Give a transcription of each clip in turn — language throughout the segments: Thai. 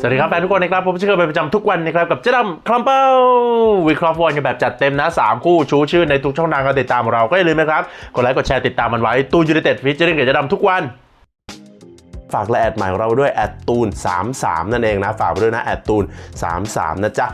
สวัสดีครับแฟนทุกคนนะครับผมเชื่อเป็นประจำทุกวันนะครับกับเจ๊ดำคลัมเปิลวิเคราะห์ฟุตบอลกันแบบจัดเต็มนะ 3 คู่ชูชื่อในทุกช่องทางการติดตามของเราก็อย่าลืมนะครับกดไลค์กดแชร์ติดตามมันไว้ตูนยูไนเต็ดฟิชเจอริงกับเจ๊ดำทุกวันฝากและแอดใหม่ของเราด้วยแอดตูน 33 นั่นเองนะ ฝากไปด้วยนะแอดตูน 33 นะจ๊ะ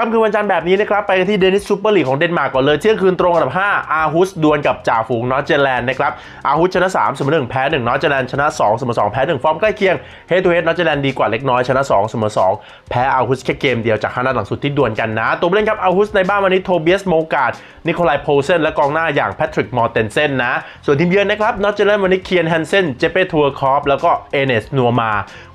ค่ำคืนวันจันทร์แบบนี้นะครับ ไปที่เดนิสซูเปอร์ลีกของเดนมาร์กก่อนเลย เที่ยงคืนตรงอันดับ 5 อาฮุสดวลกับจ่าฝูงนอร์เจแลนด์นะครับ อาฮุสชนะ 3 เสมอ 1 แพ้ 1 นอร์เจแลนด์ชนะ 2 เสมอ 2 แพ้ 1 ฟอร์มใกล้เคียงเฮดทูเฮดนอร์เจแลนด์ดีกว่าเล็กน้อยชนะ 2 เสมอ 2 แพ้อาฮุสแค่เกมเดียวจากห้านัดหลังสุดที่ดวลกันนะ ตัวผู้เล่นครับอาฮุสในบ้านวันนี้โทเบียสโมกาดนิโคลายโพเซนและกองหน้าอย่างแพทริกมอร์เตนเซนนะ ส่วนทีมเยือนนะครับนอร์เจแลนด์วันนี้เคียนแฮนเซนเจเป้ทัวร์คอฟแล้วก็เอเนสนัวมา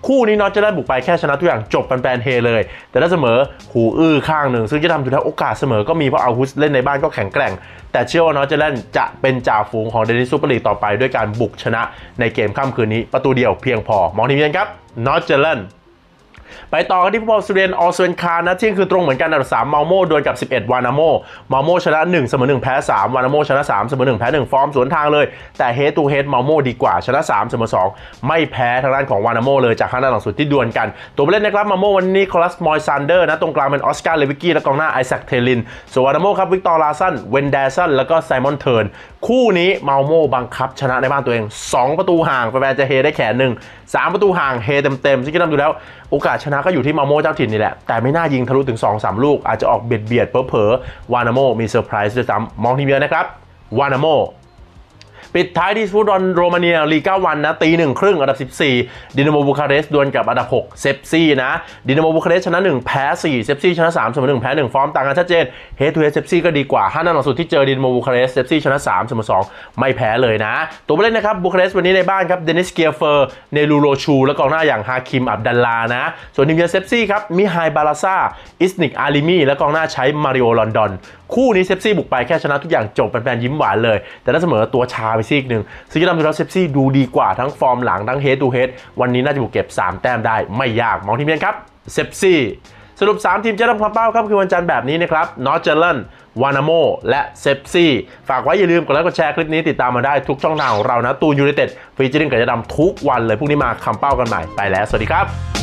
คู่นี้นอร์เจแลนด์บุกไปแค่ชนะทุกอย่างจบแฟนๆเฮเลย แต่ถ้าเสมอหูอื้อข้างหนึ่งซึ่งจะทำจุดแล้วโอกาสเสมอก็มีเพราะอาฮุสเล่นในบ้านก็แข็งแกร่ง แต่เชื่อว่านอตจะเจแลนจะเป็นจ่าฝูงของเดนิสซูเปอร์ลีกต่อไปด้วยการบุกชนะในเกมค่ำคืนนี้ประตูเดียวเพียงพอมองทีมเยือนครับนอตจะเจแลน ไปต่อกันที่ฟุตบอลสเรียนออสเวนคานะเที่ยงคืนตรงเหมือนกันอันดับ3มมาโมดวลกับ 11 วานาโมมาโมชนะ 1 เสมอ1แพ้3วานาโมชนะ 3 เสมอ1แพ้1ฟอร์มสวนทางเลย แต่เฮตูเฮดมาโมดีกว่าชนะ 3 เสมอ2 ไม่แพ้ทางด้านของวานาโมเลยจากข้างด้านหลังสุดที่ดวลกัน ตัวผู้เล่นนะครับมาโมวันนี้คอลัสมอยซันเดอร์นะตรงกลางเป็นออสการ์เลวิกกี้และกองหน้าไอแซคเทลินส่วนวานาโมครับวิกตอร์ลาสันเวนเดสันแล้วก็ไซมอนเทิร์นคู่นี้มาโมบังคับชนะในบ้านตัวเอง 2 ประตูห่างแฟนจะเฮได้แขนหนึ่งสามประตูห่างเฮเต็มๆซึ่งก็ทำดูแล้วโอกาสชนะก็อยู่ที่มาโมเจ้าถิ่นนี่แหละ แต่ไม่น่ายิงทะลุถึง 2-3 ลูก อาจจะออกเบียดเบียดเพอเพอวานาโมมีเซอร์ไพรส์ด้วยซ้ำมองทีมเดียวนะครับวานาโม ปิดท้ายที่ฟุตบอลโรมาเนียลีก้าวันนะตีหนึ่งครึ่งอันดับ 14 ดินาโมบูคาเรสต์ดวลกับอันดับ 6 เซปซี่นะ ดินาโมบูคาเรสต์ชนะ 1 แพ้ 4 เซปซี่ชนะ3เสมอ1แพ้ 1 ฟอร์มต่างกันชัดเจนเฮดทูเฮดเซปซี่ก็ดีกว่าห้านัดหลังสุดที่เจอดินาโมบูคาเรสต์เซปซี่ชนะ3เสมอ2ไม่แพ้เลยนะ ตัวผู้เล่นนะครับบูคาเรสต์วันนี้ในบ้านครับเดนิสเกียเฟอร์เนลูโรชูและกองหน้าอย่างฮาคิมอับดัลลานะส่วนทีมเยือนเซปซี่ครับมิไฮบาลาซาอิสนิกอาลิมีและกองหน้าใช้มาริโอลอนดอนคู่นี้เซปซี่บุกไปแค่ชนะทุกอย่างจบแฟนๆยิ้มหวานเลย แต่ถ้าเสมอตัวชาไปซีกหนึ่งซึ่งจะทำให้เราเซปซี่ดูดีกว่าทั้งฟอร์มหลังทั้งเฮดทูเฮดวันนี้น่าจะบุกเก็บ 3 แต้มได้ไม่ยากมองทีมเยือนครับเซปซี่สรุป 3 ทีมจะต้องความเป้าครับคือวันจันทร์แบบนี้นะครับนอร์เจอร์เลนวานาโมและเซปซี่ฝากไว้อย่าลืมกดไลค์กดแชร์คลิปนี้ติดตามมาได้ทุกช่องทางของเรานะตูนยูไนเต็ดฟีเจอริงกับจะดำทุกวันเลยพรุ่งนี้มาคำเป้ากันใหม่ไปแล้วสวัสดีครับ